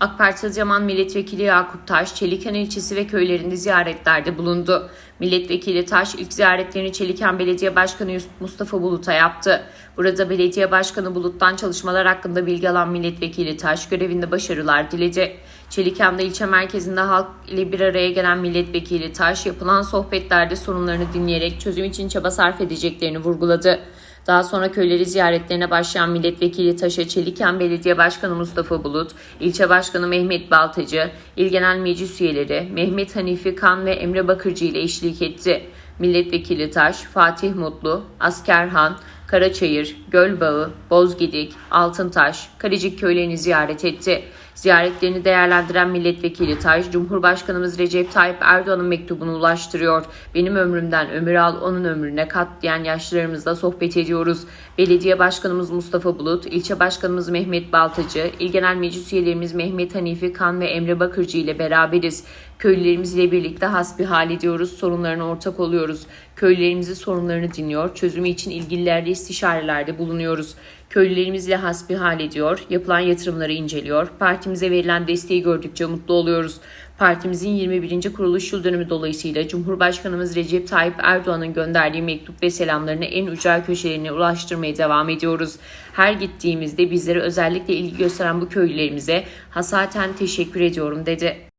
AK Parti Adıyaman Milletvekili Yakup Taş, Çeliken ilçesi ve köylerinde ziyaretlerde bulundu. Milletvekili Taş ilk ziyaretlerini Çeliken Belediye Başkanı Mustafa Bulut'a yaptı. Burada Belediye Başkanı Bulut'tan çalışmalar hakkında bilgi alan Milletvekili Taş görevinde başarılar diledi. Çeliken'de ilçe merkezinde halk ile bir araya gelen Milletvekili Taş yapılan sohbetlerde sorunlarını dinleyerek çözüm için çaba sarf edeceklerini vurguladı. Daha sonra köyleri ziyaretlerine başlayan milletvekili Taş'a Çeliken Belediye Başkanı Mustafa Bulut, ilçe başkanı Mehmet Baltacı, il genel meclis üyeleri Mehmet Hanifi Kan ve Emre Bakırcı ile eşlik etti. Milletvekili Taş, Fatih Mutlu, Askerhan, Karaçayır, Gölbağı, Bozgidik, Altıntaş, Kalecik köylerini ziyaret etti. Ziyaretlerini değerlendiren milletvekili Taş, Cumhurbaşkanımız Recep Tayyip Erdoğan'ın mektubunu ulaştırıyor. Benim ömrümden ömür al, onun ömrüne kat diyen yaşlılarımızla sohbet ediyoruz. Belediye Başkanımız Mustafa Bulut, ilçe başkanımız Mehmet Baltacı, il genel meclis üyelerimiz Mehmet Hanifi Kan ve Emre Bakırcı ile beraberiz. Köylülerimiz ile birlikte hasbihal ediyoruz, sorunlarına ortak oluyoruz. Köylülerimizin sorunlarını dinliyor, çözümü için ilgililerle istişarelerde bulunuyoruz. Köylülerimizle hasbihal ediyor, yapılan yatırımları inceliyor, partimize verilen desteği gördükçe mutlu oluyoruz. Partimizin 21. kuruluş yıl dönümü dolayısıyla Cumhurbaşkanımız Recep Tayyip Erdoğan'ın gönderdiği mektup ve selamlarını en ücra köşelerine ulaştırmaya devam ediyoruz. Her gittiğimizde bizlere özellikle ilgi gösteren bu köylülerimize hasaten teşekkür ediyorum dedi.